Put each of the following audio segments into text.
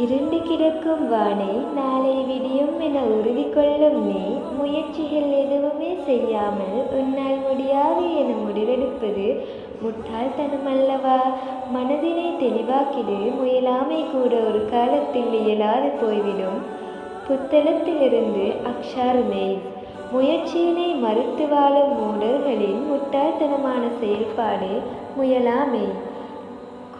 இருண்டு கிடக்கும் வானை நாளை விடியும் என உறுதி கொள்ளும் நீ முயற்சிகள் எதுவுமே செய்யாமல் உன்னால் முடியாது என முடிவெடுப்பது முட்டாள்தனம் அல்லவா? மனதினை தெளிவாக்கிடு முயலாமை கூட ஒரு காலத்தில் இயலாது போய்விடும். புத்தளத்திலிருந்து அக்ஷாருமே முயற்சியினை மறுத்து வாழும் மூடர்களின் முட்டாள்தனமான செயல்பாடு முயலாமை.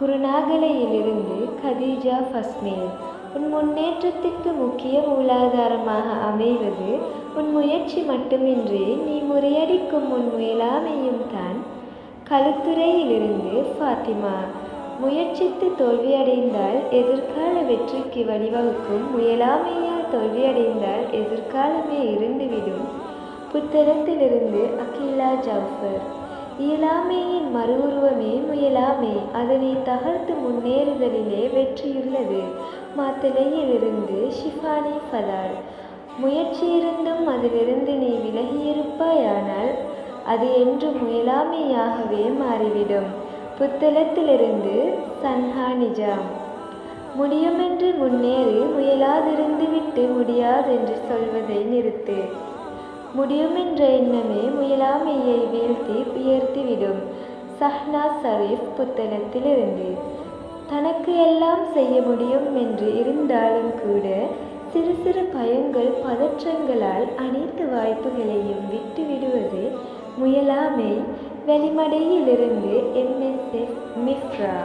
குருநாகலையிலிருந்து கதீஜா ஃபஸ்மேல். உன் முன்னேற்றத்திற்கு முக்கிய மூலாதாரமாக அமைவது உன் முயற்சி மட்டுமின்றி நீ முறியடிக்கும் உன் முயலாமையும் தான். கழுத்துறையிலிருந்து ஃபாத்திமா. முயற்சித்து தோல்வியடைந்தால் எதிர்கால வெற்றிக்கு வழிவகுக்கும் முயலாமையால் தோல்வியடைந்தால் எதிர்காலமே இருந்துவிடும். புத்தகத்திலிருந்து அகிலா ஜாஃபர். இயலாமையின் மறு உருவமே முயலாமை அதனை தகர்த்து முன்னேறுதலிலே வெற்றியுள்ளது. மாத்தலையிலிருந்து ஷிஃபானி ஃபதால் முயற்சியிருந்தும் அதிலிருந்து நீ விலகியிருப்பாயானால் அது என்று முயலாமையாகவே மாறிவிடும். புத்தளத்திலிருந்து சன்ஹா நிஜாம் முடியுமென்று முன்னேறி முயலாதிருந்து விட்டு முடியாதென்று சொல்வதை நிறுத்து. முடியுமென்ற எண்ணமே முயலாமையை வீழ்த்தி உயர்த்திவிடும் சஹ்னா ஷரீஃப் புத்தகத்திலிருந்து தனக்கு எல்லாம் செய்ய முடியும் என்று இருந்தாலும் கூட சிறு சிறு பயங்கள் பதற்றங்களால் அனைத்து வாய்ப்புகளையும் விட்டுவிடுவது முயலாமை வெளிமடையிலிருந்து எம்எஸ்எஃப் மிஃப்ரா